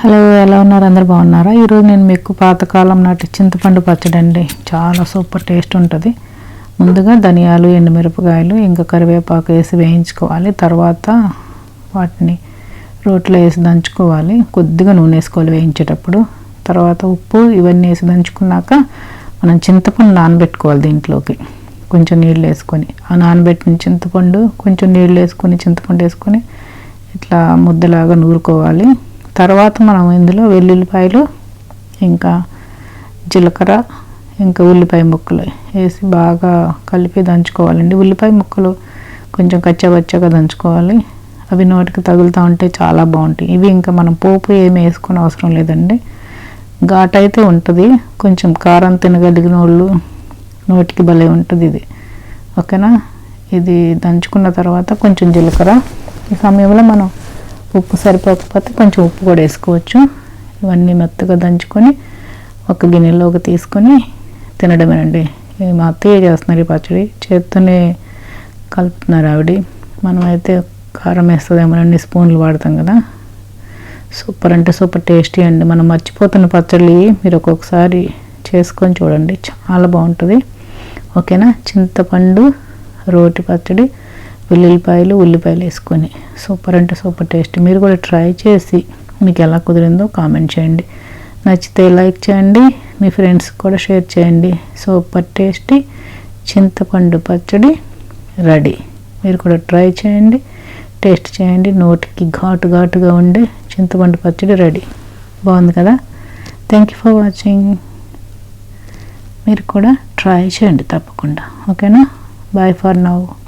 Hello ఎలా ఉన్నారు? అందరు బాగున్నారా? ఈరోజు నేను మీకు పాతకాలం నాటి చింతపండు పచ్చడి అండి చాలా సూపర్ టేస్ట్ ఉంటుంది. ముందుగా ధనియాలు ఎండుమిరపకాయలు ఇంకా కరివేపాకు వేసి వేయించుకోవాలి. తర్వాత వాటిని రోట్లో వేసి దంచుకోవాలి. కొద్దిగా నూనె వేసుకోవాలి వేయించేటప్పుడు. తర్వాత ఉప్పు ఇవన్నీ వేసి దంచుకున్నాక మనం చింతపండు నానబెట్టుకోవాలి దీంట్లోకి. కొంచెం నీళ్ళు వేసుకొని. ఆ నానబెట్టిన చింతపండు కొంచెం నీళ్ళు వేసుకొని చింతపండు వేసుకొని ఇట్లా ముద్దలాగా నూరుకోవాలి. తర్వాత మనం ఇందులో వెల్లుల్లిపాయలు ఇంకా జీలకర్ర ఇంకా ఉల్లిపాయ ముక్కలు వేసి బాగా కలిపి దంచుకోవాలండి. ఉల్లిపాయ ముక్కలు కొంచెం కచ్చబచ్చగా దంచుకోవాలి. అవి నోటికి తగులుతూ ఉంటే చాలా బాగుంటాయి. ఇవి ఇంకా మనం పోపు ఏమి వేసుకునే అవసరం లేదండి. ఘాట్ అయితే ఉంటుంది. కొంచెం కారం తినగలిగిన వాళ్ళు నోటికి భలే ఉంటుంది ఇది. ఓకేనా? ఇది దంచుకున్న తర్వాత కొంచెం జీలకర్ర. ఈ సమయంలో మనం ఉప్పు సరిపోకపోతే కొంచెం ఉప్పు కూడా వేసుకోవచ్చు. ఇవన్నీ మెత్తగా దంచుకొని ఒక గిన్నెలోకి తీసుకొని తినడమేనండి. ఇది మా అత్తయ్య చేస్తున్నారు ఈ పచ్చడి. చేత్తోనే కలుపుతున్నారు ఆవిడ. మనమైతే కారం వేస్తుందేమో అన్ని స్పూన్లు వాడతాం కదా. సూపర్ అంటే సూపర్ టేస్టీ అండి. మనం మర్చిపోతున్న పచ్చళ్ళు మీరు ఒక్కొక్కసారి చేసుకొని చూడండి. చాలా బాగుంటుంది. ఓకేనా? చింతపండు రోటి పచ్చడి వెల్లుల్లిపాయలు ఉల్లిపాయలు వేసుకొని. సూపర్ అంటే సూపర్ టేస్ట్. మీరు కూడా ట్రై చేసి మీకు ఎలా కుదిరిందో కామెంట్ చేయండి. నచ్చితే లైక్ చేయండి మీ ఫ్రెండ్స్కి కూడా షేర్ చేయండి. సూపర్ టేస్టీ చింతపండు పచ్చడి రెడీ. మీరు కూడా ట్రై చేయండి టేస్ట్ చేయండి. నోటికి ఘాటు ఘాటుగా ఉండే చింతపండు పచ్చడి రెడీ. బాగుంది కదా? థ్యాంక్ యూ ఫర్ వాచింగ్ మీరు కూడా ట్రై చేయండి తప్పకుండా. ఓకేనా? Bye for now